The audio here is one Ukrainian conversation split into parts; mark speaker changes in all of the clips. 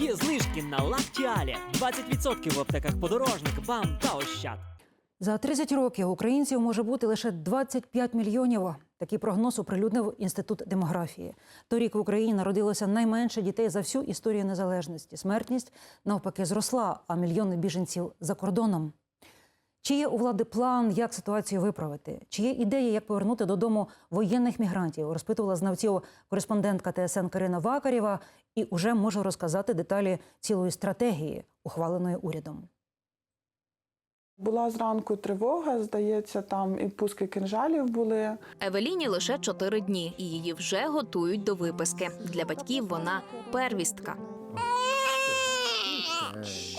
Speaker 1: Є знижки на лактіалі. 20% в аптеках подорожник, бам та ощад.
Speaker 2: За 30 років українців може бути лише 25 мільйонів. Такий прогноз оприлюднив інститут демографії. Торік в Україні народилося найменше дітей за всю історію незалежності. Смертність навпаки зросла, а мільйони біженців за кордоном. Чи є у влади план, як ситуацію виправити? Чи є ідеї, як повернути додому воєнних мігрантів? Розпитувала знавців кореспондентка ТСН Карина Вакарєва і уже можу розказати деталі цілої стратегії, ухваленої урядом.
Speaker 3: Була зранку тривога, здається, там і пуски кинжалів були.
Speaker 4: Евеліні лише чотири дні, і її вже готують до виписки. Для батьків вона первістка.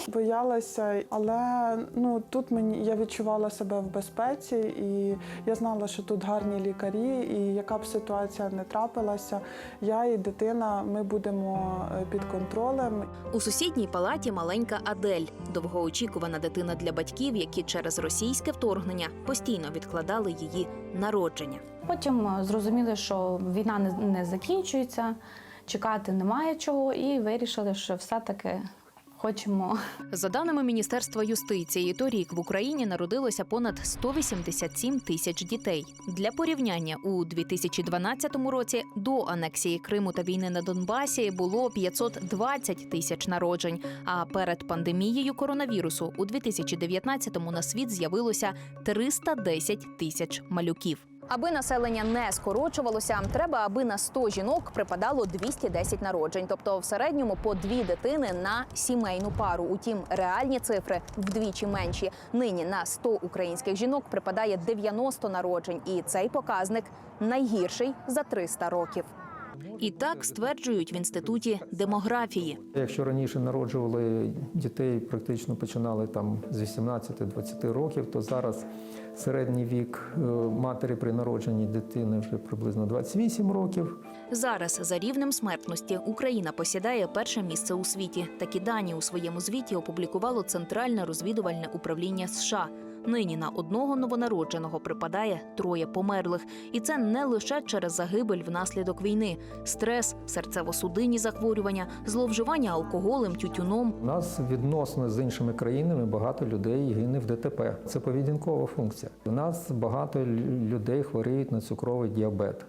Speaker 3: Боялася, але ну тут мені я відчувала себе в безпеці, і я знала, що тут гарні лікарі, і яка б ситуація не трапилася, я і дитина ми будемо е, під контролем.
Speaker 4: У сусідній палаті маленька Адель, довгоочікувана дитина для батьків, які через російське вторгнення постійно відкладали її народження.
Speaker 5: Потім е, зрозуміли, що війна не, не закінчується, чекати немає чого, і вирішили, що все-таки хочемо
Speaker 4: За даними Міністерства юстиції, торік в Україні народилося понад 187 тисяч дітей. Для порівняння у 2012 році до анексії Криму та війни на Донбасі було 520 тисяч народжень. А перед пандемією коронавірусу у 2019-му на світ з'явилося 310 тисяч малюків. Аби населення не скорочувалося, треба, аби на 100 жінок припадало 210 народжень, тобто в середньому по дві дитини на сімейну пару. Утім, реальні цифри вдвічі менші. Нині на 100 українських жінок припадає 90 народжень, і цей показник найгірший за 300 років. І так стверджують в інституті демографії.
Speaker 6: Якщо раніше народжували дітей, практично починали там з 18-20 років, то зараз середній вік е, матері при народженні дитини вже приблизно 28 років.
Speaker 4: Зараз за рівнем смертності Україна посідає перше місце у світі. Такі дані у своєму звіті опублікувало Центральне розвідувальне управління США. Нині на одного новонародженого припадає троє померлих, і це не лише через загибель внаслідок війни, стрес, серцево-судинні захворювання, зловживання алкоголем, тютюном.
Speaker 6: У нас відносно з іншими країнами багато людей гине в ДТП. Це поведінкова функція. У нас багато людей хворіють на цукровий діабет.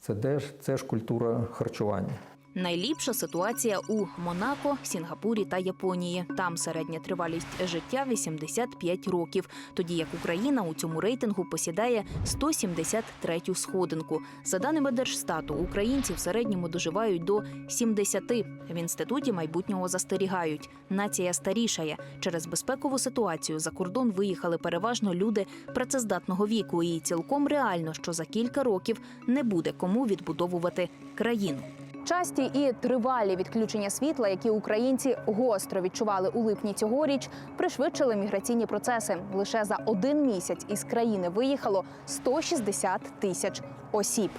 Speaker 6: Це теж, це ж культура харчування.
Speaker 4: Найліпша ситуація у Монако, Сінгапурі та Японії. Там середня тривалість життя 85 років, тоді як Україна у цьому рейтингу посідає 173-ю сходинку. За даними Держстату, українці в середньому доживають до 70. В інституті майбутнього застерігають. Нація старішає. Через безпекову ситуацію за кордон виїхали переважно люди працездатного віку, і цілком реально, що за кілька років не буде кому відбудовувати країну. Часті і тривалі відключення світла, які українці гостро відчували у липні цьогоріч, пришвидшили міграційні процеси. Лише за один місяць із країни виїхало 160 тисяч осіб.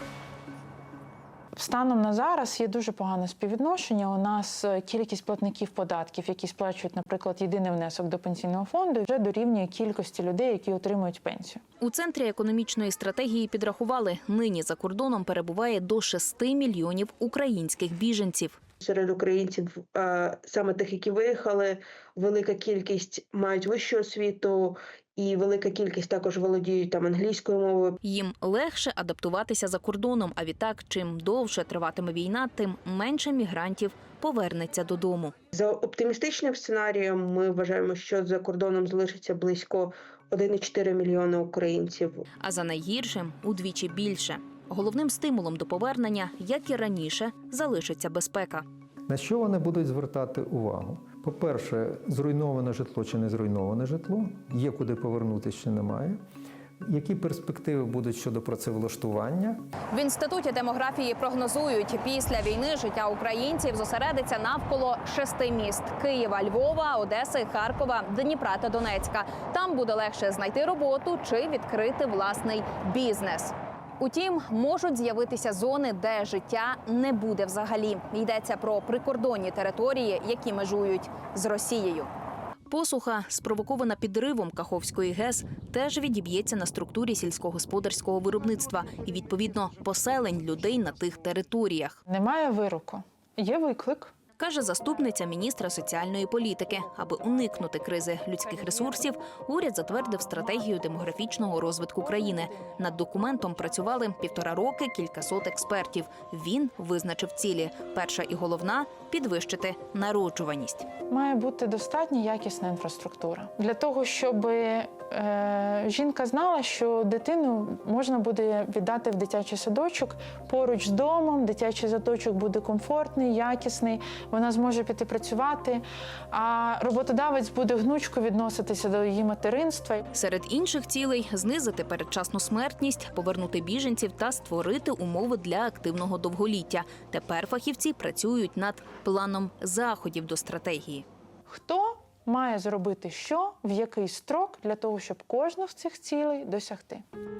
Speaker 7: Станом на зараз є дуже погане співвідношення. У нас е, кількість платників податків, які сплачують, наприклад, єдиний внесок до пенсійного фонду, вже дорівнює кількості людей, які отримують пенсію.
Speaker 4: У центрі економічної стратегії підрахували, нині за кордоном перебуває до 6 мільйонів українських біженців.
Speaker 8: Серед українців, саме тих, які виїхали, велика кількість мають вищу освіту, і велика кількість також володіють там англійською мовою.
Speaker 4: Їм легше адаптуватися за кордоном. А відтак, чим довше триватиме війна, тим менше мігрантів повернеться додому.
Speaker 8: За оптимістичним сценарієм, ми вважаємо, що за кордоном залишиться близько 1,4 мільйона українців.
Speaker 4: а за найгіршим удвічі більше. Головним стимулом до повернення, як і раніше, залишиться безпека.
Speaker 6: На що вони будуть звертати увагу? По-перше, зруйноване житло чи не зруйноване житло, є куди повернутися чи немає. Які перспективи будуть щодо працевлаштування?
Speaker 4: В інституті демографії прогнозують, після війни життя українців зосередиться навколо шести міст: Києва, Львова, Одеси, Харкова, Дніпра та Донецька. Там буде легше знайти роботу чи відкрити власний бізнес. Утім, можуть з'явитися зони, де життя не буде взагалі. Йдеться про прикордонні території, які межують з Росією. Посуха, спровокована підривом Каховської ГЕС, теж відіб'ється на структурі сільськогосподарського виробництва і відповідно поселень людей на тих територіях.
Speaker 7: Немає вироку, є виклик.
Speaker 4: Каже заступниця міністра соціальної політики. Аби уникнути кризи людських ресурсів, уряд затвердив стратегію демографічного розвитку країни. Над документом працювали півтора роки кількасот експертів. Він визначив цілі. Перша і головна підвищити народжуваність.
Speaker 7: Має бути достатня якісна інфраструктура для того, щоб е, жінка знала, що дитину можна буде віддати в дитячий садочок поруч з домом. Дитячий садочок буде комфортний, якісний. Вона зможе піти працювати. А роботодавець буде гнучко відноситися до її материнства.
Speaker 4: Серед інших цілей знизити передчасну смертність, повернути біженців та створити умови для активного довголіття. Тепер фахівці працюють над планом заходів до стратегії.
Speaker 7: Хто має зробити що, в який строк для того, щоб кожну з цих цілей досягти?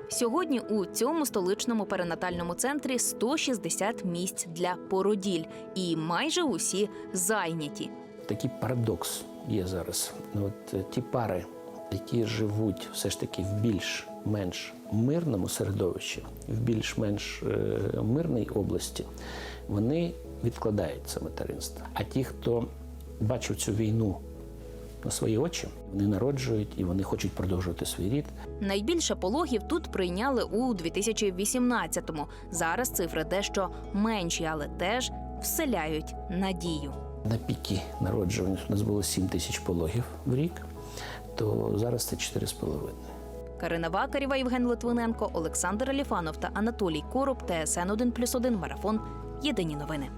Speaker 4: Сьогодні у цьому столичному перинатальному центрі 160 місць для породіль, і майже усі зайняті.
Speaker 9: такий парадокс є зараз. Ну, От е, ті пари, які живуть все ж таки в більш-менш мирному середовищі, в більш-менш е, мирній області, вони відкладають це материнство. А ті, хто бачив цю війну на свої очі, вони народжують і вони хочуть продовжувати свій рід.
Speaker 4: Найбільше пологів тут прийняли у 2018-му. Зараз цифри дещо менші, але теж вселяють надію.
Speaker 9: На піки народжування у нас було 7 тисяч пологів в рік, то зараз це 4,5.
Speaker 4: Карина Вакарєва, Євген Литвиненко, Олександр Аліфанов та Анатолій Короб. ТСН 1+,1 Марафон. Єдині новини.